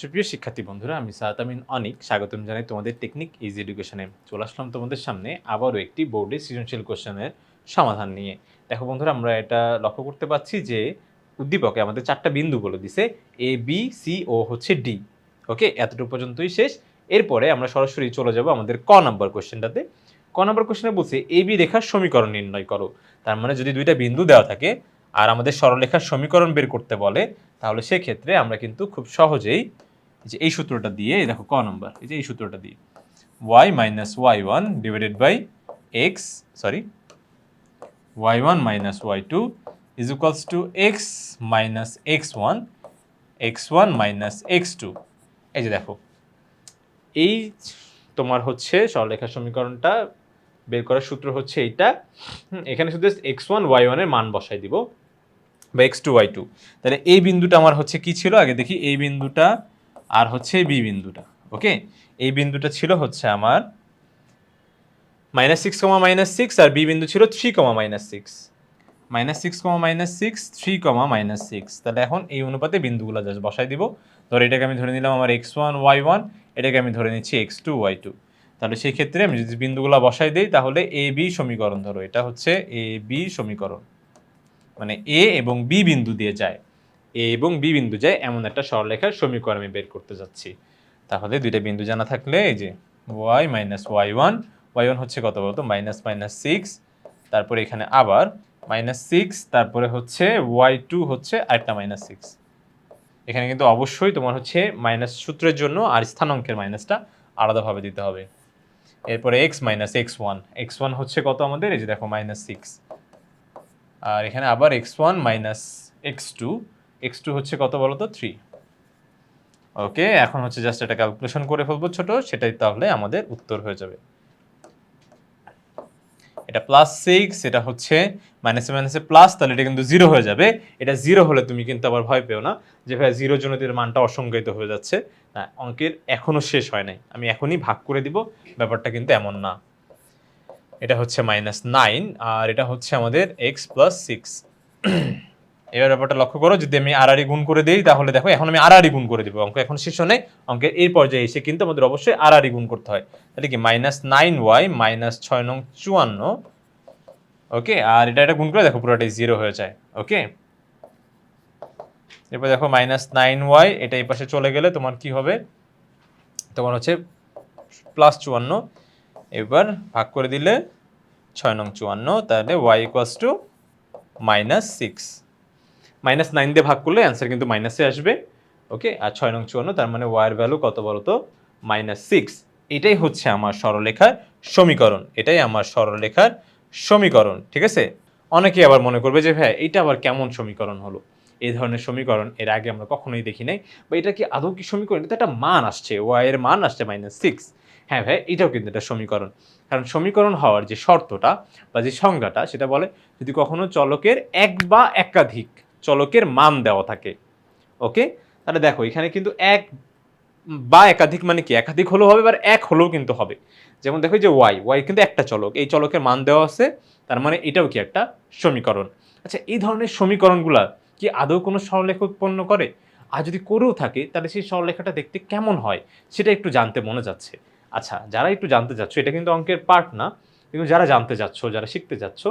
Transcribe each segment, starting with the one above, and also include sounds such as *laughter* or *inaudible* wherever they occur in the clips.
সুপ্রিয় শিক্ষার্থী বন্ধুরা, আমি সাহাতামিন অনিক। স্বাগতম জানাই তোমাদের টেকনিক ইজি এডুকেশনে চলে আসলাম তোমাদের সামনে আবারও একটি বোর্ডের সৃজনশীল কোশ্চেনের সমাধান নিয়ে। দেখো বন্ধুরা, আমরা এটা লক্ষ্য করতে পারছি যে উদ্দীপকে আমাদের চারটা বিন্দু বলে দিছে এ বি সি ও হচ্ছে ডি ওকে এতটুকু পর্যন্তই শেষ। এরপরে আমরা সরাসরি চলে যাব আমাদের ক নাম্বার কোশ্চেনটাতে ক নাম্বার কোশ্চেনে বলছে এ বি রেখার সমীকরণ নির্ণয় করো। তার মানে যদি দুইটা বিন্দু দেওয়া থাকে আর আমাদের সরলরেখার সমীকরণ বের করতে বলে, তাহলে সেক্ষেত্রে আমরা কিন্তু খুব সহজেই যে এই সূত্রটা দিয়ে দেখো ক নম্বর, এই যে এই সূত্রটা দিয়ে। Y minus Y one divided by X sorry Y one minus Y two is equals to X minus X one X one minus X two এই যে দেখো, এই তোমার হচ্ছে সরলরেখার সমীকরণটা বের করার সূত্র হচ্ছে এইটা। এখানে শুধু এক্স ওয়ান ওয়াই ওয়ানের মান বসাই দিব, বা এক্স টু ওয়াই টু তাহলে এই বিন্দুটা আমার হচ্ছে কি ছিল? আগে দেখি, এই বিন্দুটা আর হচ্ছে বি বিন্দুটা, ওকে? এই বিন্দুটা ছিল হচ্ছে আমার minus six comma minus six আর বি বিন্দু ছিল three comma minus six minus six comma minus six three comma minus six তাহলে এখন এই অনুপাতে বিন্দুগুলো জাস্ট বসাই দিব। ধর এটাকে আমি ধরে নিলাম আমার এক্স ওয়ান ওয়াই ওয়ান এটাকে আমি ধরে নিচ্ছি এক্স টু ওয়াই টু তাহলে সেই ক্ষেত্রে আমি যদি বিন্দুগুলো বসাই দিই, তাহলে এ, বি সমীকরণ ধরো, এটা হচ্ছে এ, বি সমীকরণ। মানে এ এবং বি বিন্দু দিয়ে যায়। এ এবং বি বিন্দু যায় এমন একটা সরলরেখার সমীকরণ আমি বের করতে যাচ্ছি। তাহলে দুইটা বিন্দু জানা থাকলে এই যে Y minus Y one Y one হচ্ছে কত বলতো? মাইনাস মাইনাস সিক্স তারপরে এখানে আবার মাইনাস সিক্স তারপরে হচ্ছে ওয়াই টু হচ্ছে আরেকটা মাইনাস সিক্স এখানে কিন্তু অবশ্যই তোমার হচ্ছে মাইনাস সূত্রের জন্য আর স্থানাঙ্কের মাইনাসটা আলাদাভাবে দিতে হবে। এরপরে X minus X one X one হচ্ছে কত আমাদের? এই যে দেখো মাইনাস সিক্স আর এখানে আবার X one minus X two X two হচ্ছে কত বলো তো? থ্রি। ওকে, এখন হচ্ছে জাস্ট এটা ক্যালকুলেশন করে ফেলব ছোট, সেটাই তাহলে আমাদের উত্তর হয়ে যাবে। এটা প্লাস সিক্স এটা হচ্ছে মাইনাসে মাইনাসে প্লাস তাহলে এটা কিন্তু জিরো হয়ে যাবে। এটা জিরো হলে তুমি কিন্তু আবার ভয় পেও না যে ভাই জিরো জন্য এর মানটা অসংজ্ঞায়িত হয়ে যাচ্ছে। না, অঙ্কের এখনও শেষ হয় নাই। আমি এখনই ভাগ করে দিব, ব্যাপারটা কিন্তু এমন না। এটা হচ্ছে মাইনাস নাইন আর এটা হচ্ছে আমাদের এক্স প্লাস সিক্স এবার ব্যাপারটা লক্ষ্য করো, যদি আমি আড়াআড়ি গুণ করে দিই, তাহলে দেখো এখন আমি আড়াআড়ি গুণ করে দেবো। অঙ্ক এখন শেষ নেই, অঙ্কের এই পর্যায়ে এসে কিন্তু আমাদের অবশ্যই আড়াআড়ি গুণ করতে হয়। তাহলে কি মাইনাস নাইন ওয়াই মাইনাস ছয় নং চুয়ান্ন ওকে আর এটা এটা গুণ করে দেখো, পুরোটাই জিরো হয়ে যায় ওকে এরপর দেখো মাইনাস নাইন ওয়াই এটা এই পাশে চলে গেলে তোমার কি হবে? তোমার হচ্ছে প্লাস চুয়ান্ন, এবার ভাগ করে দিলে ছয় নং চুয়ান্ন, তাহলে Y equals to minus six minus nine দিয়ে ভাগ করলে অ্যান্সার কিন্তু মাইনাসে আসবে। ওকে আর ছয় নং চুয়ান্ন, তার মানে ওয়াইয়ের ভ্যালু কত বলো তো মাইনাস সিক্স এটাই হচ্ছে আমার সরলরেখার সমীকরণ। এটাই আমার সরলরেখার সমীকরণ। ঠিক আছে? অনেকে আবার মনে করবে যে ভাই এটা আবার কেমন সমীকরণ হলো? এই ধরনের সমীকরণ এর আগে আমরা কখনোই দেখি নাই। বা এটা কি আদৌ কি সমীকরণ? এটা একটা মান আসছে। ওয়াই এর মান আসছে মাইনাস সিক্স হ্যাঁ ভাই, এটাও কিন্তু একটা সমীকরণ। কারণ সমীকরণ হওয়ার যে শর্তটা বা যে সংজ্ঞাটা, সেটা বলে যদি কখনো চলকের এক বা একাধিক চলকের মান দেওয়া থাকে। ওকে? তাহলে দেখো, এখানে কিন্তু এক বা একাধিক মানে কি? একাধিক হলেও হবে বা এক হলেও কিন্তু হবে। যেমন দেখো যে ওয়াই ওয়াই কিন্তু একটা চলক। এই চলকের মান দেওয়া আছে, তার মানে এটাও কি একটা সমীকরণ। আচ্ছা এই ধরনের সমীকরণগুলা কি আদৌ কোনো সরলরেখা উৎপন্ন করে? আর যদি করেও থাকে, তাহলে সেই সরলেখাটা দেখতে কেমন হয়, সেটা একটু জানতে মনে যাচ্ছে। আচ্ছা যারা একটু জানতে চাচ্ছ, এটা কিন্তু অঙ্কের পার্ট না, কিন্তু যারা জানতে চাচ্ছ, যারা শিখতে চাচ্ছ,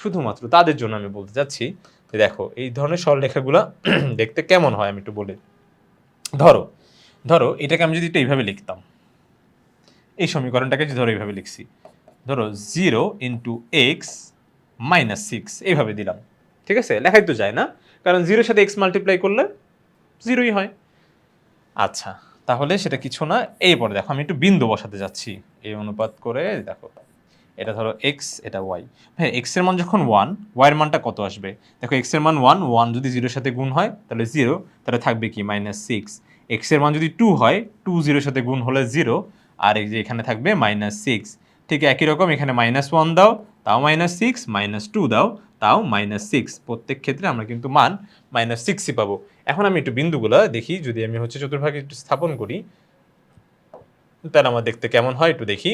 শুধুমাত্র তাদের জন্য আমি বলতে চাচ্ছি দেখো, এই ধরনের সরলরেখাগুলো *clears throat* দেখতে কেমন হয় আমি একটু বলি ধরো ধরো, এটাকে আমি যদি একটু এইভাবে লিখতাম। এই সমীকরণটাকে যদি ধরো এইভাবে লিখছি। ধরো zero into X minus six এইভাবে দিলাম। ঠিক আছে? লেখাই তো যায় না। কারণ জিরোর সাথে এক্স মাল্টিপ্লাই করলে জিরোই হয়। আচ্ছা তাহলে সেটা কিছু না। এই পরে দেখো, আমি একটু বিন্দু বসাতে যাচ্ছি। এই অনুপাত করে, দেখো এটা ধরো এক্স এটা ওয়াই হ্যাঁ এক্সের মান যখন ওয়ান ওয়াইয়ের মানটা কত আসবে? দেখো এক্সের মান ওয়ান ওয়ান যদি জিরোর সাথে গুণ হয়, তাহলে জিরো তাহলে থাকবে কি? মাইনাস সিক্স এক্সের মান যদি টু হয় টু জিরোর সাথে গুণ হলে জিরো আর এই যে এখানে থাকবে মাইনাস সিক্স ঠিক একই রকম এখানে মাইনাস ওয়ান দাও, তাও মাইনাস সিক্স মাইনাস টু দাও, তাও মাইনাস সিক্স প্রত্যেক ক্ষেত্রে আমরা কিন্তু মান মাইনাস সিক্সই পাবো। এখন আমি একটু বিন্দুগুলো দেখি, যদি আমি হচ্ছে চতুর্ভাগে একটু স্থাপন করি, তাহলে আমার দেখতে কেমন হয় একটু দেখি।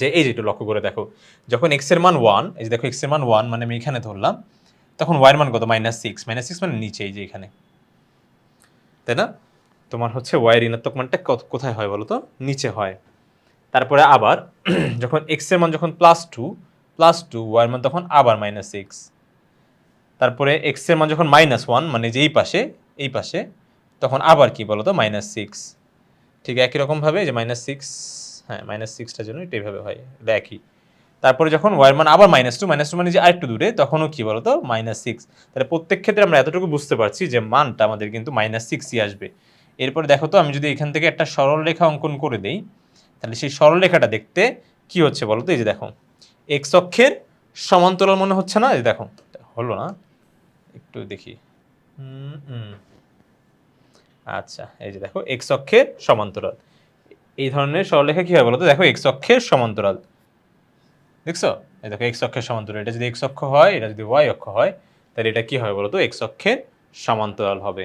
যে এই যে একটু লক্ষ্য করে দেখো, যখন এক্সের মান ওয়ান এই যে দেখো এক্সের মান ওয়ান মানে আমি এখানে ধরলাম, তখন ওয়াইয়ের মান কত? মাইনাস সিক্স মাইনাস সিক্স মানে নিচে এই যে এখানে। তাই না? তোমার হচ্ছে ওয়াই ঋণাত্মক মানটা কোথায় হয় বলো তো নিচে হয়। তারপরে আবার, *clears throat* যখন এক্সের মান যখন প্লাস টু প্লাস টু ওয়াইয়ের মান তখন আবার মাইনাস সিক্স তারপরে এক্সের মান যখন মাইনাস ওয়ান মানে যে এই পাশে এই পাশে, তখন আবার কি বলো তো মাইনাস সিক্স ঠিক একই রকমভাবে যে মাইনাস সিক্স হ্যাঁ মাইনাস সিক্সটার জন্য এটা এইভাবে হয়, এটা একই। তারপরে যখন ওয়ার মান আবার মাইনাস টু মাইনাস টু মানে যে আরেকটু দূরে, তখনও কি বলতো? মাইনাস সিক্স তাহলে প্রত্যেক ক্ষেত্রে আমরা এতটুকু বুঝতে পারছি যে মানটা আমাদের কিন্তু মাইনাস সিক্সই আসবে। এরপরে দেখো তো, আমি যদি এখান থেকে একটা সরল রেখা অঙ্কন করে দেই, তাহলে সেই সরল রেখাটা দেখতে কি হচ্ছে বলো তো এই যে দেখো এক্স অক্ষের সমান্তরাল মনে হচ্ছে না? এই দেখো হলো না? একটু দেখি। আচ্ছা এই যে দেখো এক্স অক্ষের সমান্তরাল। এই ধরনের সরলরেখা কি হয় বলো তো দেখো এক্স অক্ষের সমান্তরাল। দেখছ? এই দেখো এক্স অক্ষের সমান্তরাল। এটা যদি এক্স অক্ষ হয়, এটা যদি ওয়াই অক্ষ হয়, তাহলে এটা কি হবে বলো তো এক্স অক্ষের সমান্তরাল হবে।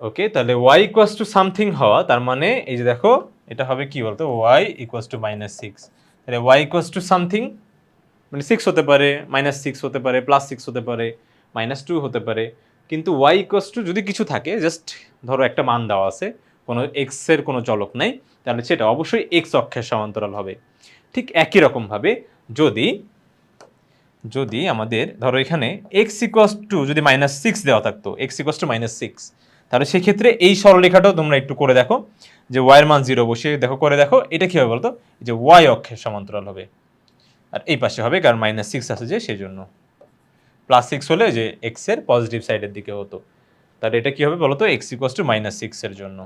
ওকে? তাহলে ওয়াই ইকুয়াস টু সামথিং হওয়া, তার মানে এই যে দেখো, এটা হবে কি বলতো? Y equals to minus six তাহলে ওয়াই ইকুয়াস টু সামথিং মানে সিক্স হতে পারে মাইনাস সিক্স হতে পারে প্লাস সিক্স হতে পারে মাইনাস টু হতে পারে। কিন্তু ওয়াই ইকুয়াস টু যদি কিছু থাকে জাস্ট ধরো একটা মান দেওয়া আছে কোনো এক্সের কোনো চলক নাই, তাহলে সেটা অবশ্যই এক্স অক্ষের সমান্তরাল হবে। ঠিক একই রকমভাবে যদি যদি আমাদের, ধরো এখানে এক্স ইকুয়াস টু যদি মাইনাস সিক্স দেওয়া থাকতো X equals to minus six তাহলে সেক্ষেত্রে এই সরলরেখাটাও তোমরা একটু করে দেখো, যে ওয়াইয়ের মান জিরো বসিয়ে দেখো, করে দেখো, এটা কী হবে বলতো? যে ওয়াই অক্ষের সমান্তরাল হবে। আর এই পাশে হবে, কারণ মাইনাস সিক্স আছে যে সেই জন্য প্লাস সিক্স হলে যে এক্সের পজিটিভ সাইডের দিকে হতো। তাহলে এটা কী হবে বলো তো এক্স ইকুয়াস টু মাইনাস সিক্সের জন্য।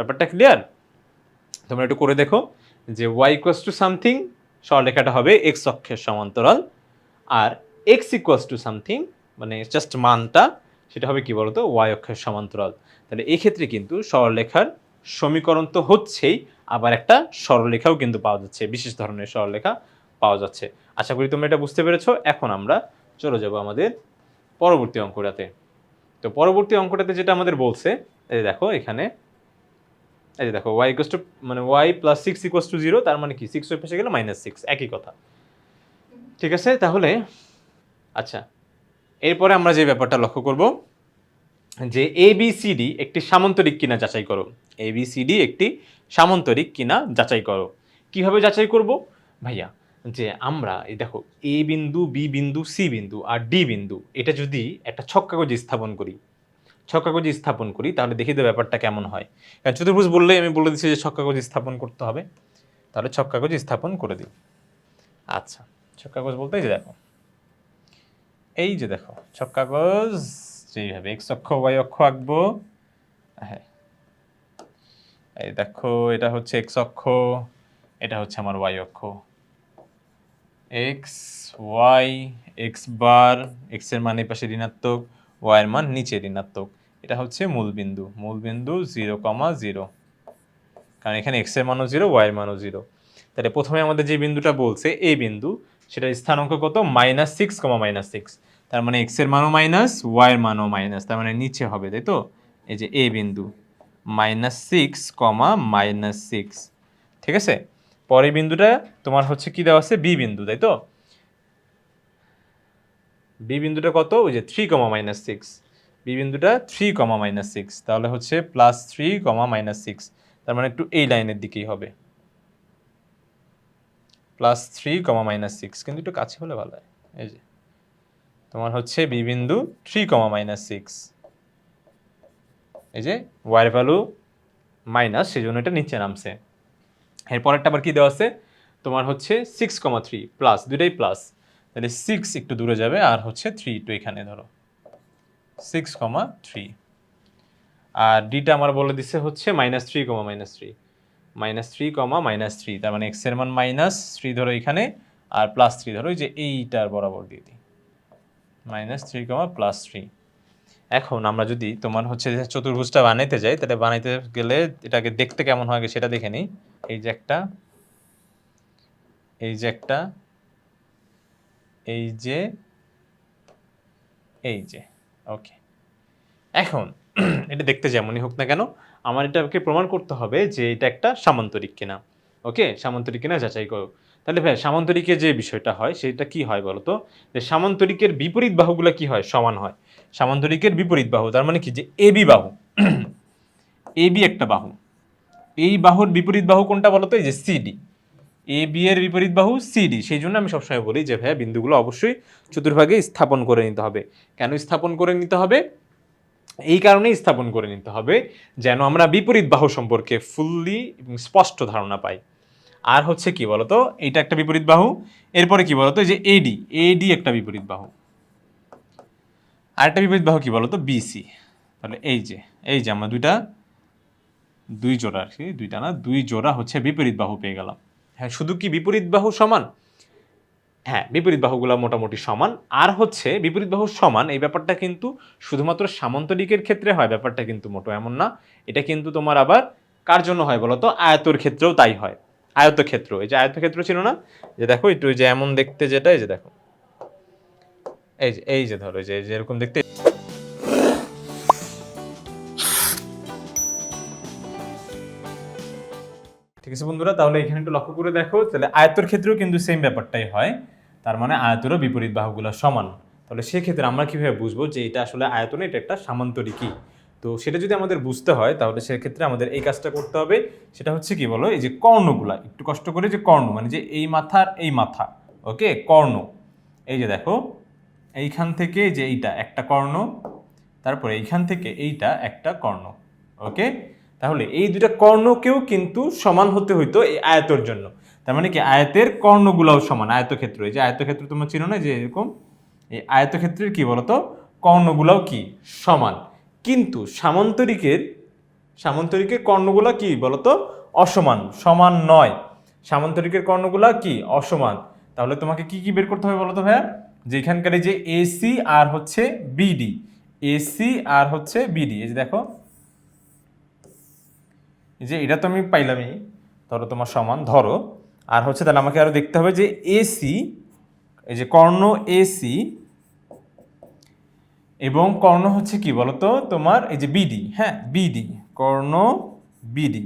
ব্যাপারটা ক্লিয়ার তোমরা একটু করে দেখো যে ওয়াই ইকুয়াস টু সামথিং সরলরেখাটা হবে এক্স অক্ষের সমান্তরাল আর এক্স ইকুয়াস টু সামথিং মানে জাস্ট মানটা সেটা হবে কি বলতো? ওয়াই অক্ষের সমান্তরাল। তাহলে এই ক্ষেত্রে কিন্তু সরলরেখার সমীকরণ তো হচ্ছেই, আবার একটা সরলরেখাও কিন্তু পাওয়া যাচ্ছে, বিশেষ ধরনের সরলরেখা পাওয়া যাচ্ছে। আশা করি তোমরা এটা বুঝতে পেরেছ। এখন আমরা চলে যাব আমাদের পরবর্তী অঙ্কটাতে। তো পরবর্তী অঙ্কটাতে যেটা আমাদের বলছে দেখো এখানে এই যে দেখো ওয়াই ইকোয়াস টু মানে Y plus six equals to zero তার মানে কি? সিক্স ওই পাশে গেলে মাইনাস সিক্স একই কথা। ঠিক আছে? তাহলে আচ্ছা এরপরে আমরা যে ব্যাপারটা লক্ষ্য করব, যে এ বি সি ডি একটি সামান্তরিক কিনা যাচাই করো। এ বি সি ডি একটি সামান্তরিক কিনা যাচাই করো। কীভাবে যাচাই করব? ভাইয়া, যে আমরা, এই দেখো এ বিন্দু বি বিন্দু সি বিন্দু, আর ডি বিন্দু, এটা যদি একটা ছক্কাগজ স্থাপন করি ছক্কাগজ স্থাপন করি, তাহলে দেখি তো ব্যাপারটা কেমন হয়। কারণ চতুর্ভুজ বললেই আমি বলে দিচ্ছি যে ছক্কাগজ স্থাপন করতে হবে। তাহলে ছক্কাগজ স্থাপন করে দিই। আচ্ছা ছক্কাগজ বলতে যে দেখো। এই যে দেখো, ছক্কাগজ, যেইভাবে এক্স অক্ষ, ওয়াই অক্ষ আঁকবো। হ্যাঁ এই দেখো, এটা হচ্ছে এক্স অক্ষ, এটা হচ্ছে আমার ওয়াই অক্ষ। এক্স, ওয়াই, এক্স বার, এক্সের মান এই পাশে ঋণাত্মক, ওয়াই এর মান নিচে ঋণাত্মক। এটা হচ্ছে মূল বিন্দু মূল বিন্দু জিরো কমা জিরো। কারণ এখানে এক্সের মানও জিরো ওয়াই এর মানও জিরো। তাহলে প্রথমে আমাদের যে বিন্দুটা বলছে, এই বিন্দু সেটা স্থানাঙ্ক কত? Minus six comma minus six তার মানে এক্সের মানও মাইনাস ওয়াই এর মানও মাইনাস তার মানে নিচে হবে, তাই তো? এই যে এ বিন্দু minus six comma minus six ঠিক আছে? পরের বিন্দুটা তোমার হচ্ছে কি দেওয়া আছে? বি বিন্দু, তাই তো? বি বিন্দুটা কত? ওই যে three comma minus six B বিন্দুটা থ্রি কমা মাইনাস সিক্স তাহলে হচ্ছে plus three comma minus six তার মানে একটু এই লাইনের দিকেই হবে। Plus three comma minus six কিন্তু একটু কাছে হলে ভালো হয়। এই যে, তোমার হচ্ছে বি বিন্দু থ্রি কমা মাইনাস সিক্স এই যে ওয়ার ভ্যালু মাইনাস সেই জন্য এটা নিচে নামছে। এরপরেরটা আবার কি দেওয়া আছে? তোমার হচ্ছে সিক্স কমা থ্রি প্লাস দুটাই প্লাস তাহলে সিক্স একটু দূরে যাবে, আর হচ্ছে থ্রি একটু এখানে ধরো। সিক্স কমা থ্রি আর ডিটা আমার বলে দিছে হচ্ছে minus three comma minus three minus three comma minus three তার মানে এক্সের মান মাইনাস থ্রি ধরো এখানে, আর প্লাস থ্রি ধরো যে এইটার বরাবর দিয়ে দিই। Minus three comma plus three এখন আমরা যদি তোমার হচ্ছে যে চতুর্ভুজটা বানাইতে যাই, তাহলে বানাইতে গেলে এটাকে দেখতে কেমন হয় সেটা দেখে নিই। এই যে একটা, এই যে একটা, এই যে এই যে। ওকে এখন, *clears throat* এটা দেখতে যেমনই হোক না কেন, আমার এটাকে প্রমাণ করতে হবে যে এটা একটা সামান্তরিক কিনা। ওকে সামান্তরিক কিনা যাচাই করো। তাহলে ভাই সামান্তরিকের যে বিষয়টা হয়, সেটা কি হয় বলতো যে সামান্তরিকের বিপরীত বাহুগুলো কি হয়? সমান হয়। সামান্তরিকের বিপরীত বাহু, তার মানে কি? যে এ বি বাহু। *clears throat* এ বি একটা বাহু। এই বাহুর বিপরীত বাহু কোনটা বলো তো? এই যে সিডি এ বি এর বিপরীত বাহু সিডি সেই জন্য আমি সবসময় বলি যে, ভাইয়া, বিন্দুগুলো অবশ্যই চতুর্ভাগে স্থাপন করে নিতে হবে। কেন স্থাপন করে নিতে হবে? এই কারণেই স্থাপন করে নিতে হবে যেন আমরা বিপরীত বাহু সম্পর্কে ফুললি এবং স্পষ্ট ধারণা পাই। আর হচ্ছে কি বলতো? এইটা একটা বিপরীত বাহু, এরপরে কি বলতো? এই যে এডি এডি একটা বিপরীত বাহু। আরেকটা বিপরীত বাহু কি বলতো? বিসি তাহলে এই যে এই যে আমরা দুইটা, দুই জোড়া আর কি, দুইটা না, দুই জোড়া হচ্ছে বিপরীত বাহু পেয়ে গেলাম। হ্যাঁ শুধু কি বিপরীত বাহু সমান? হ্যাঁ বিপরীত বাহুগুলো মোটামুটি সমান। আর হচ্ছে বিপরীত বাহু সমান, এই ব্যাপারটা কিন্তু শুধুমাত্র সামন্তরিকের ক্ষেত্রে হয়, ব্যাপারটা কিন্তু মোটো এমন না। এটা কিন্তু তোমার আবার কার জন্য হয় বলতো? আয়তর ক্ষেত্রেও তাই হয়। আয়তক্ষেত্র, এই যে আয়তক্ষেত্র ছিল না? যে দেখো, একটু যে এমন দেখতে যেটা, এই যে দেখো। এই যে এই যে ধরো যে, এই যে এরকম দেখতে ঠিক আছে বন্ধুরা, তাহলে এখানে একটু লক্ষ্য করে দেখো, তাহলে আয়তর ক্ষেত্রেও কিন্তু সেম ব্যাপারটাই হয়, তার মানে আয়তরও বিপরীত বাহুগুলো সমান। তাহলে সেক্ষেত্রে আমরা কীভাবে বুঝব যে এটা আসলে আয়তনে, এটা একটা সামান্তরী সামান্তরিকই তো সেটা যদি আমাদের বুঝতে হয়, তাহলে সেক্ষেত্রে আমাদের এই কাজটা করতে হবে, সেটা হচ্ছে কি বলো, এই যে কর্ণগুলা, একটু কষ্ট করে যে কর্ণ মানে যে এই মাথার এই মাথা, ওকে, কর্ণ। এই যে দেখো, এইখান থেকে যে এইটা একটা কর্ণ, তারপরে এইখান থেকে এইটা একটা কর্ণ, ওকে? তাহলে এই দুটা কর্ণকেও কিন্তু সমান হতে হইতো এই আয়তর জন্য। তার মানে কি আয়তের কর্ণগুলাও সমান, আয়তক্ষেত্র। এই যে আয়তক্ষেত্র তোমার চিনো না যে এরকম? এই আয়তক্ষেত্রের কি বলতো? কর্ণগুলাও কি? সমান। কিন্তু সামান্তরিকের সামান্তরিকের কর্ণগুলা কি বলতো? অসমান, সমান নয়। সামান্তরিকের কর্ণগুলা কি? অসমান। তাহলে তোমাকে কি কি বের করতে হবে বলতো ভাইয়া? যে এখানকার এই যে এসি আর হচ্ছে বিডি এসি আর হচ্ছে বিডি এই যে দেখো যে এটা তো আমি পাইলামই। ধরো তোমার সমান, ধরো। আর হচ্ছে তাহলে আমাকে আরও দেখতে হবে যে এসি এই যে কর্ণ এসি এবং কর্ণ হচ্ছে কি বলতো? তোমার এই যে বিডি হ্যাঁ BD Karna BD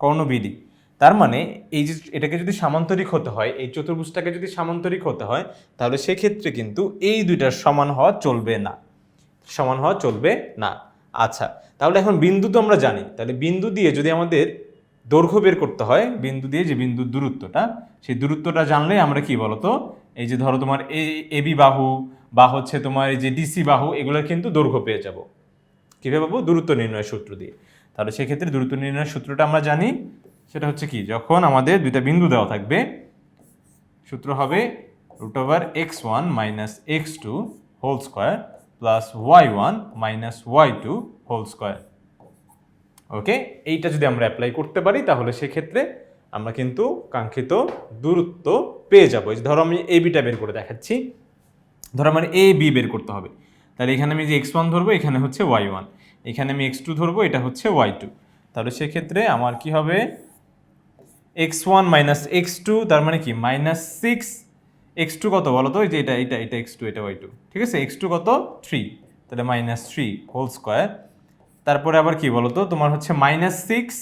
Karna BD তার মানে এই যে এটাকে যদি সামান্তরিক হতে হয়, এই চতুর্ভুজটাকে যদি সামান্তরিক হতে হয়, তাহলে সেক্ষেত্রে কিন্তু এই দুইটার সমান হওয়া চলবে না। সমান হওয়া চলবে না। আচ্ছা তাহলে এখন বিন্দু তো আমরা জানি। তাহলে বিন্দু দিয়ে যদি আমাদের দৈর্ঘ্য বের করতে হয়, বিন্দু দিয়ে যে বিন্দুর দূরত্বটা, সেই দূরত্বটা জানলে আমরা কি বলতো? এই যে ধরো তোমার এ এবি বাহু বা হচ্ছে তোমার এই যে ডিসি বাহু এগুলোর কিন্তু দৈর্ঘ্য পেয়ে যাব। কীভাবে পাবো? দূরত্ব নির্ণয়ের সূত্র দিয়ে। তাহলে সেক্ষেত্রে দূরত্ব নির্ণয়ের সূত্রটা আমরা জানি, সেটা হচ্ছে কি? যখন আমাদের দুইটা বিন্দু দেওয়া থাকবে, সূত্র হবে root over X one minus X two whole square plus Y one minus Y two whole square okay এইটা যদি আমরা অ্যাপ্লাই করতে পারি, তাহলে সেক্ষেত্রে আমরা কিন্তু কাঙ্ক্ষিত দূরত্ব পেয়ে যাব। ধরো আমি এ বিটা বের করে দেখাচ্ছি। ধরো আমার এ বি বের করতে হবে। তাহলে এখানে আমি যে এক্স ওয়ান ধরবো, এখানে হচ্ছে ওয়াই ওয়ান এখানে আমি এক্স টু ধরবো, এটা হচ্ছে ওয়াই টু তাহলে সেক্ষেত্রে আমার কি হবে? X one minus X two তার মানে কি? মাইনাস সিক্স এক্স টু কত বলো তো? এই যে এটা এটা এটা এক্স টু এটা ওয়াই টু ঠিক আছে? এক্স টু কত? থ্রি তাহলে মাইনাস থ্রি হোল স্কোয়ার তারপরে আবার কি বলো তো? তোমার হচ্ছে মাইনাস সিক্স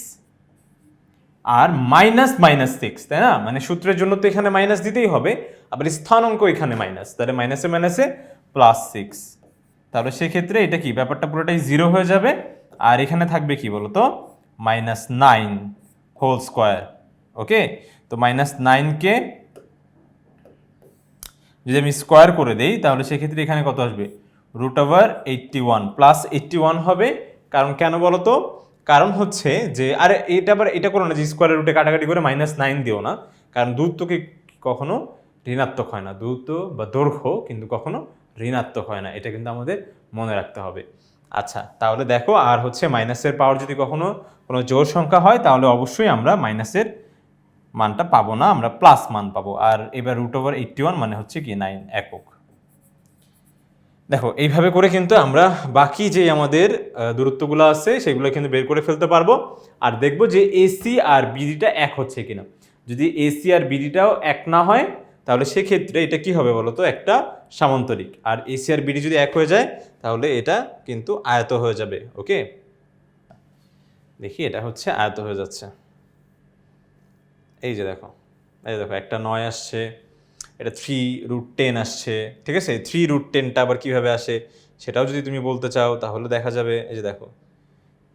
আর মাইনাস মাইনাস সিক্স তাই না? মানে সূত্রের জন্য তো এখানে মাইনাস দিতেই হবে, আবার স্থানাঙ্ক এখানে মাইনাস তাহলে মাইনাসে মাইনাসে প্লাস সিক্স তাহলে সেক্ষেত্রে এটা কি? ব্যাপারটা পুরোটাই জিরো হয়ে যাবে। আর এখানে থাকবে কি বলতো minus nine whole square okay তো মাইনাস নাইনকে যদি আমি স্কোয়ার করে দেই, তাহলে সেক্ষেত্রে এখানে কত আসবে? Root over eighty one plus eighty one হবে। কারণ কেন বলো তো কারণ হচ্ছে যে, আরে এটা আবার এটা করো না যে স্কোয়ারের রুটে কাটাকাটি করে মাইনাস নাইন দিও না। কারণ দূরত্বকে কখনো ঋণাত্মক হয় না। দূরত্ব বা দৈর্ঘ্য কিন্তু কখনো ঋণাত্মক হয় না। এটা কিন্তু আমাদের মনে রাখতে হবে। আচ্ছা তাহলে দেখো, আর হচ্ছে মাইনাসের পাওয়ার যদি কখনো কোনো জোর সংখ্যা হয়, তাহলে অবশ্যই আমরা মাইনাসের মানটা পাবো না, আমরা প্লাস মান পাবো। আর এবার রুট ওভার এইটটি ওয়ান মানে হচ্ছে কি নাইন একক। দেখো, এইভাবে করে কিন্তু আমরা বাকি যে আমাদের দূরত্বগুলো আছে, সেগুলো কিন্তু বের করে ফেলতে পারব। আর দেখব যে এসি আর বিডিটা এক হচ্ছে কিনা। যদি এসি আর বিডিটাও এক না হয়, তাহলে সেক্ষেত্রে এটা কি হবে বলো তো একটা সামান্তরিক। আর এসি আর বিডি যদি এক হয়ে যায়, তাহলে এটা কিন্তু আয়ত হয়ে যাবে ওকে দেখি, এটা হচ্ছে আয়ত হয়ে যাচ্ছে। এই যে দেখো, এই যে দেখো, একটা নয় আসছে, এটা থ্রি রুট টেন আসছে, ঠিক আছে? থ্রি রুট টেনটা আবার কীভাবে আসে সেটাও যদি তুমি বলতে চাও, তাহলে দেখা যাবে, এই যে দেখো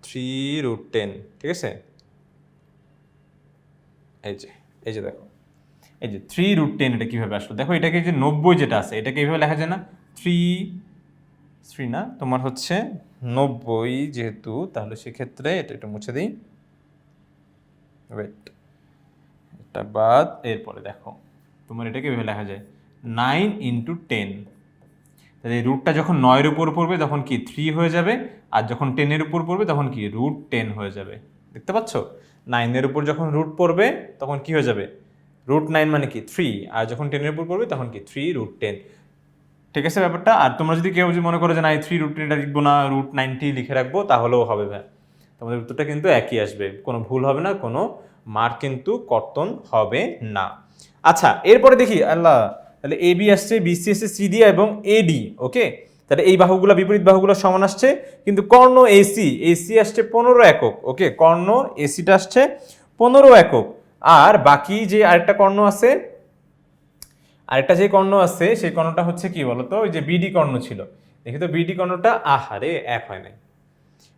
থ্রি রুট টেন ঠিক আছে? এই যে এই যে দেখো, এই যে থ্রি রুট টেন এটা কীভাবে আসলো? দেখো, এটাকে যে নব্বই যেটা আছে, এটাকে এইভাবে লেখা যায় না? থ্রি থ্রি না, তোমার হচ্ছে নব্বই যেহেতু, তাহলে সেক্ষেত্রে এটা একটু মুছে দিই। ওয়েট এটা বাদ, এরপরে দেখো, তোমার এটাকে এভাবে লেখা যায় নাইন ইন্টু টেন তাহলে রুটটা যখন নয়ের উপর পড়বে, তখন কি থ্রি হয়ে যাবে? আর যখন টেনের উপর পড়বে, তখন কি রুট টেন হয়ে যাবে। দেখতে পাচ্ছ? নাইনের উপর যখন রুট পড়বে, তখন কি হয়ে যাবে? রুট নাইন মানে কি? থ্রি আর যখন টেনের উপর পড়বে, তখন কি? থ্রি রুট টেন ঠিক আছে ব্যাপারটা? আর তোমরা যদি কেউ যদি মনে করো যে, না থ্রি রুট টেনটা লিখব না রুট নাইনটি লিখে রাখব, তাহলেও হবে ভাই। তোমাদের উত্তরটা কিন্তু একই আসবে। কোনো ভুল হবে না, কোনো মার্ক কিন্তু কর্তন হবে না। আচ্ছা এরপরে দেখি, আল্লাহ, তাহলে এ বি আসছে বিসি আসছে সি ডি এবং এডি ওকে তাহলে এই বাহুগুলো, বিপরীত বাহুগুলো সমান আসছে, কিন্তু কর্ণ এসি এসি আসছে পনেরো একক ওকে কর্ণ এসিটা আসছে পনেরো একক। আর বাকি যে আরেকটা কর্ণ আছে, আরেকটা যে কর্ণ আছে, সেই কর্ণটা হচ্ছে কি বলতো? ওই যে বিডি কর্ণ ছিল। দেখি তো বিডি কর্ণটা, আহারে, এক হয় নাই।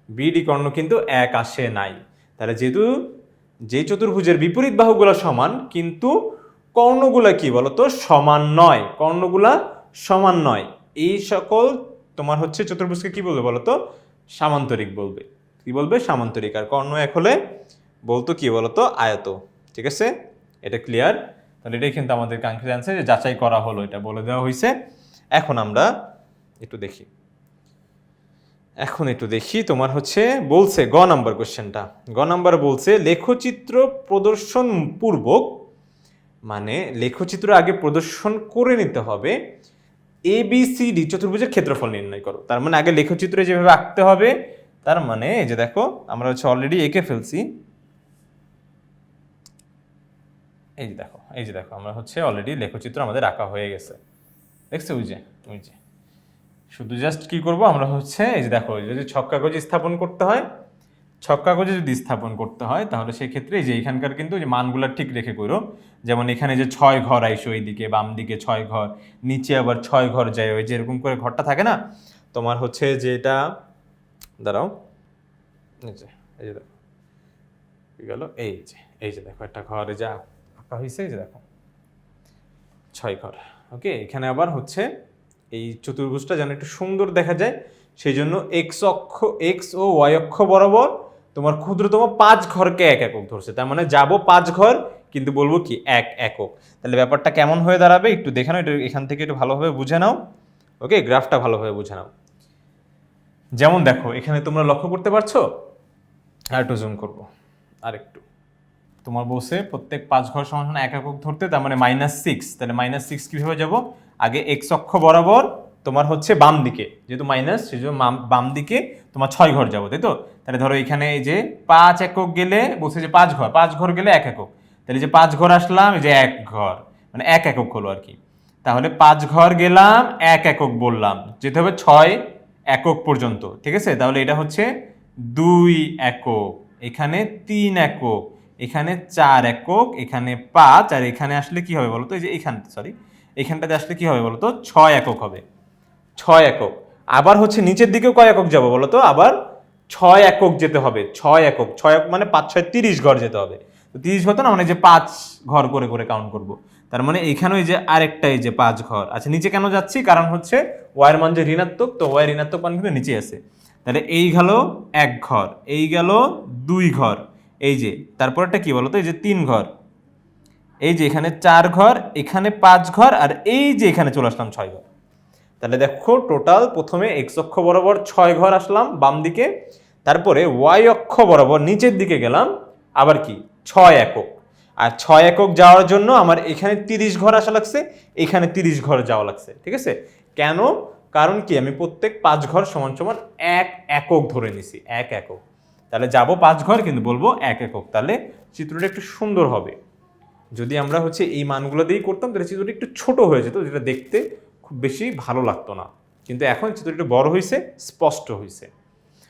বিডি কর্ণ কিন্তু এক আসে নাই। তাহলে যেহেতু যে চতুর্ভুজের বিপরীত বাহুগুলো সমান, কিন্তু কর্ণগুলা কি বলতো? সমান নয়। কর্ণগুলা সমান নয়। এই সকল তোমার হচ্ছে চতুর্ভুজকে কি বলবে বলতো? সামান্তরিক বলবে। কি বলবে? সামান্তরিক। আর কর্ণ এক হলে বলতো কি বলতো? আয়ত। ঠিক আছে? এটা ক্লিয়ার তাহলে এটাই কিন্তু আমাদের কাঙ্ক্ষিত অ্যান্সার যাচাই করা হলো, এটা বলে দেওয়া হয়েছে এখন আমরা একটু দেখি। এখন একটু দেখি, তোমার হচ্ছে বলছে গ নাম্বার কোশ্চেনটা। গ নাম্বার বলছে, লেখচিত্র প্রদর্শন পূর্বক মানে লেখচিত্র আগে প্রদর্শন করে নিতে হবে এ বি সি ডি চতুর্ভুজের ক্ষেত্রফল নির্ণয় করো। তার মানে আগে লেখচিত্রে যেভাবে আঁকতে হবে, তার মানে এই যে দেখো, আমরা হচ্ছে অলরেডি এঁকে ফেলছি। এই যে দেখো, এই যে দেখো, আমরা হচ্ছে অলরেডি লেখচিত্র আমাদের আঁকা হয়ে গেছে। দেখছ? যে, ওই যে। শুধু জাস্ট কি করব? আমরা হচ্ছে এই যে দেখো, যদি ছক কাগজে স্থাপন করতে হয়, ছক কাগজে যদি স্থাপন করতে হয়, তাহলে সেক্ষেত্রে এই যে এখানকার কিন্তু যে মানগুলো ঠিক রেখে করো। যেমন এখানে যে ছয় ঘর আইসো এইদিকে, বাম দিকে ছয় ঘর, নিচে আবার ছয় ঘর যায়, ওই যে এরকম করে ঘরটা থাকে না? তোমার হচ্ছে যেটা, দাঁড়াও, এই যে এই যে দেখো গেল? এই যে এই যে দেখো একটা ঘরে যা আঁকা হয়েছে এই যে দেখো, ছয় ঘর ওকে এখানে আবার হচ্ছে এই চতুর্ভুজটা যেন একটু সুন্দর দেখা যায় সেই জন্য এক্স অক্ষ এক্স ও ওয়াই অক্ষ বরাবর তোমার ক্ষুদ্রতম পাঁচ ঘরকে এক একক ধরছে। তার মানে যাব পাঁচ ঘর, কিন্তু বলব কি এক একক। তাহলে ব্যাপারটা কেমন হয়ে দাঁড়াবে একটু দেখে নাও, এটা এখান থেকে একটু ভালোভাবে বুঝে নাও। ওকে, গ্রাফটা ভালোভাবে বুঝে নাও। যেমন দেখো, এখানে তোমরা লক্ষ্য করতে পারছ? আর একটু জুম করব। আর একটু। তোমার বসে প্রত্যেক পাঁচ ঘর সমান এক একক ধরতে, তার মানে মাইনাস সিক্স তাহলে মাইনাস সিক্স কীভাবে যাব? আগে এক্স অক্ষ বরাবর তোমার হচ্ছে বাম দিকে, যেহেতু মাইনাস সেই জন্য বাম দিকে তোমার ছয় ঘর যাব, তাই তো? তাহলে ধরো এখানে এই যে পাঁচ একক গেলে বসে যে পাঁচ ঘর পাঁচ ঘর গেলে এক একক। তাহলে যে পাঁচ ঘর আসলাম, এই যে এক ঘর মানে এক একক হলো আর কি। তাহলে পাঁচ ঘর গেলাম, এক একক বললাম, যেতে হবে ছয় একক পর্যন্ত, ঠিক আছে? তাহলে এটা হচ্ছে দুই একক, এখানে তিন একক, এখানে চার একক, এখানে পাঁচ, আর এখানে আসলে কি হবে বলতো? এই যে এখান সরি এখানটাতে আসলে কি হবে বলতো? ছয় একক হবে। ছয় একক। আবার হচ্ছে নিচের দিকেও কয় একক যাব বলতো? আবার ছয় একক যেতে হবে। ছয় একক। ছয় একক মানে পাঁচ, ছয়, তিরিশ ঘর যেতে হবে। তো তিরিশ ঘর তো না মানে যে পাঁচ ঘর করে করে কাউন্ট করব। তার মানে এখানে ওই যে আরেকটা এই যে পাঁচ ঘর। আচ্ছা নিচে কেন যাচ্ছি? কারণ হচ্ছে ওয়ার মান যে ঋণাত্মক, তো ওয়ার ঋণাত্মক মান কিন্তু নিচে আছে। তাহলে এই গেল এক ঘর। এই গেল দুই ঘর। এই যে তারপরটা কি বলতো? এই যে তিন ঘর। এই যে এখানে চার ঘর, এখানে পাঁচ ঘর, আর এই যে এখানে চলে আসলাম ছয় ঘর। তাহলে দেখো টোটাল প্রথমে এক্স অক্ষ বরাবর ছয় ঘর আসলাম বাম দিকে, তারপরে ওয়াই অক্ষ বরাবর নিচের দিকে গেলাম, আবার কি? ছয় একক। আর ছয় একক যাওয়ার জন্য আমার এখানে তিরিশ ঘর আসা লাগছে, এখানে তিরিশ ঘর যাওয়া লাগছে, ঠিক আছে? কেন? কারণ কি? আমি প্রত্যেক পাঁচ ঘর সমান সমান এক একক ধরে নিছি, এক একক। তাহলে যাব পাঁচ ঘর, কিন্তু বলব এক একক। তাহলে চিত্রটা একটু সুন্দর হবে। যদি আমরা হচ্ছে এই মানগুলো দিয়েই করতাম, তাহলে চিত্রটি একটু ছোট হয়ে যেত, যেটা দেখতে খুব বেশি ভালো লাগতো না। কিন্তু এখন চিত্রটি একটু বড় হয়েছে স্পষ্ট হয়েছে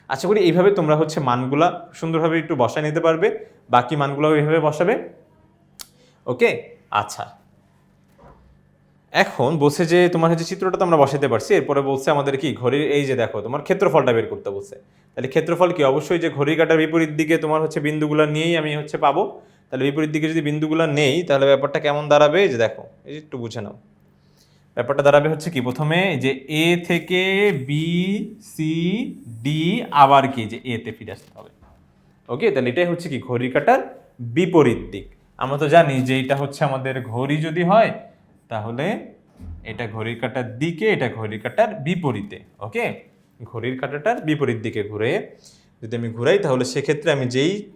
আশা করি এইভাবে তোমরা হচ্ছে মানগুলা সুন্দরভাবে একটু বসায় নিতে পারবে। বাকি মানগুলো এইভাবে বসাবে। ওকে? আচ্ছা। এখন বলছে যে, তোমার হচ্ছে চিত্রটা তো আমরা বসাতে পারছি। এরপরে বলছে আমাদের কি, ঘড়ির, এই যে দেখো, তোমার ক্ষেত্রফলটা বের করতে বলছে। তাহলে ক্ষেত্রফল কি? অবশ্যই যে ঘড়ি কাটার বিপরীত দিকে তোমার হচ্ছে বিন্দুগুলো নিয়েই আমি হচ্ছে পাবো। তাহলে বিপরীত দিকে যদি বিন্দুগুলো নেই, তাহলে ব্যাপারটা কেমন দাঁড়াবে? যে দেখো, এই যে একটু বুঝে নাও। ব্যাপারটা দাঁড়াবে হচ্ছে কি? প্রথমে যে এ থেকে বি সি ডি আবার কি? যে এ তে ফিরে আসতে হবে। ওকে তাহলে এটাই হচ্ছে কি? ঘড়ির কাটার বিপরীত দিক। আমরা তো জানি যে এটা হচ্ছে আমাদের ঘড়ি যদি হয়, তাহলে এটা ঘড়ির কাটার দিকে, এটা ঘড়ির কাটার বিপরীতে। ওকে ঘড়ির কাটাটার বিপরীত দিকে ঘুরে যদি আমি ঘুরাই, তাহলে সেক্ষেত্রে আমি যেই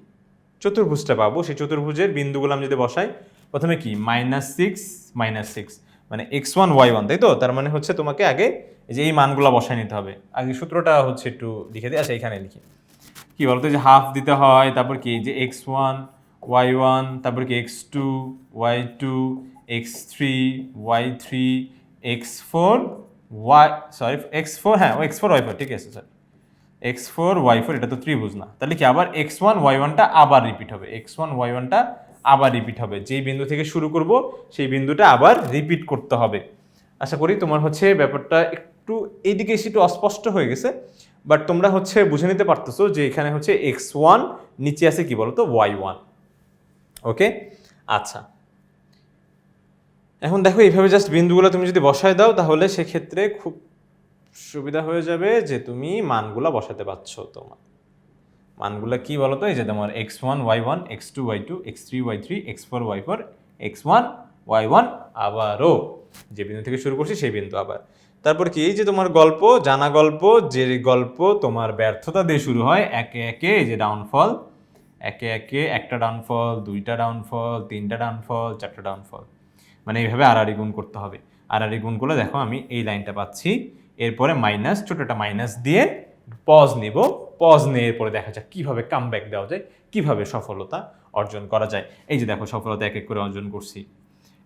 চতুর্ভুজটা পাবো। সেই চতুর্ভুজের বিন্দুগুলো আমি যদি বসাই, প্রথমে কি? মাইনাস সিক্স মাইনাস সিক্স মানে এক্স ওয়ান ওয়াই ওয়ান তাই তো? তার মানে হচ্ছে তোমাকে আগে যে এই মানগুলো বসায় নিতে হবে। আগে সূত্রটা হচ্ছে একটু লিখে দিই। আচ্ছা এখানে লিখি। কি বলতো? যে হাফ দিতে হয়, তারপর কি? যে এক্স ওয়ান ওয়াই ওয়ান তারপর কি? X two Y two X three Y three X four Y sorry X four হ্যাঁ এক্স ফোর ওয়াই ফোর ঠিক আছে sir X four Y four এটা তো ত্রিভুজ না। তাহলে কি আবার এক্স ওয়ান ওয়াই ওয়ানটা আবার রিপিট হবে? এক্স ওয়ান ওয়াই ওয়ানটা আবার রিপিট হবে। যেই বিন্দু থেকে শুরু করব, সেই বিন্দুটা আবার রিপিট করতে হবে। আশা করি তোমার হচ্ছে ব্যাপারটা একটু এইদিকে এসে একটু অস্পষ্ট হয়ে গেছে। বাট তোমরা হচ্ছে বুঝে নিতে পারতেছো যে এখানে হচ্ছে এক্স ওয়ান নিচে আছে কি বলতো? ওয়াই ওয়ান ওকে আচ্ছা। এখন দেখো, এইভাবে জাস্ট বিন্দুগুলো তুমি যদি বসায় দাও, তাহলে সেক্ষেত্রে খুব সুবিধা হয়ে যাবে যে তুমি মানগুলা বসাতে পারছ তোমার। মানগুলা কি বলো তো এই যে তোমার X one Y one X two Y two X three Y three X four Y four X one Y one আবারও। যে বিন্দু থেকে শুরু করছি সেই বিন্দু আবার। তারপর কি? এই যে তোমার গল্প, জানা গল্প, যে গল্প তোমার ব্যর্থতা দিয়ে শুরু হয়, একে একে এই যে ডাউনফল একে একে একটা ডাউনফল দুইটা ডাউনফল তিনটা ডাউনফল চারটা ডাউনফল মানে এইভাবে আড়াআড়ি গুণ করতে হবে। আড়াআড়ি গুণ করলে দেখো আমি এই লাইনটা পাচ্ছি। এরপরে মাইনাস ছোটটা মাইনাস দিয়ে পজ নিব। পজ নিয়ে এরপরে দেখা যাক কীভাবে কামব্যাক দেওয়া যায়, কীভাবে সফলতা অর্জন করা যায়। এই যে দেখো, সফলতা এক এক করে অর্জন করছি।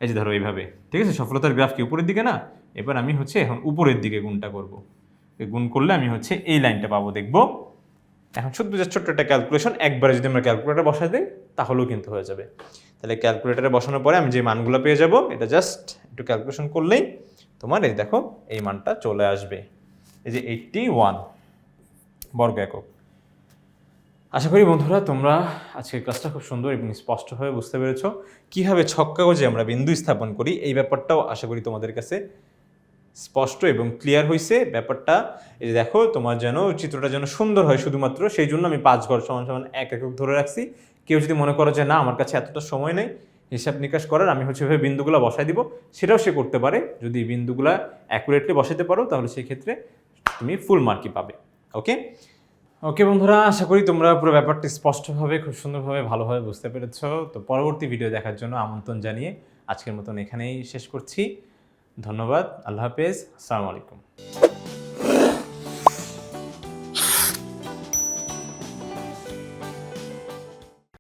এই যে ধরো এইভাবে, ঠিক আছে? সফলতার গ্রাফ কি উপরের দিকে না? এবার আমি হচ্ছে এখন উপরের দিকে গুণটা করব। গুণ করলে আমি হচ্ছে এই লাইনটা পাবো, দেখব। এখন শুধু যে ছোট্ট একটা ক্যালকুলেশন একবারে যদি আমরা ক্যালকুলেটার বসাই দিই, তাহলেও কিন্তু হয়ে যাবে। তাহলে ক্যালকুলেটারে বসানোর পরে আমি যে মানগুলো পেয়ে যাব, এটা জাস্ট একটু ক্যালকুলেশন করলেই তোমার এই দেখো, এই মানটা চলে আসবে। এই যে এইটটি ওয়ান বর্গ একক। আশা করি বন্ধুরা তোমরা আজকের ক্লাসটা খুব সুন্দর এবং স্পষ্টভাবে বুঝতে পেরেছ। কীভাবে ছক কাগজে আমরা বিন্দু স্থাপন করি, এই ব্যাপারটাও আশা করি তোমাদের কাছে স্পষ্ট এবং ক্লিয়ার হয়েছে ব্যাপারটা, এই যে দেখো, তোমার যেন চিত্রটা যেন সুন্দর হয় শুধুমাত্র, সেই জন্য আমি পাঁচ ঘর সমান সমান এক একক ধরে রাখছি। কেউ যদি মনে করো যে না, আমার কাছে এতটা সময় নেই হিসাব নিকাশ করার, আমি হচ্ছে এভাবে বিন্দুগুলো বসাই দিব। সেটাও সে করতে পারে। যদি বিন্দুগুলা অ্যাকুরেটলি বসাতে পারো, তাহলে সেই ক্ষেত্রে তুমি ফুল মার্কই পাবে। ওকে ওকে বন্ধুরা, আশা করি তোমরা পুরো ব্যাপারটি স্পষ্টভাবে, খুব সুন্দরভাবে, ভালোভাবে বুঝতে পেরেছ। তো পরবর্তী ভিডিও দেখার জন্য আমন্ত্রণ জানিয়ে আজকের মতন এখানেই শেষ করছি। ধন্যবাদ, আল্লাহ হাফেজ, আসসালামু আলাইকুম।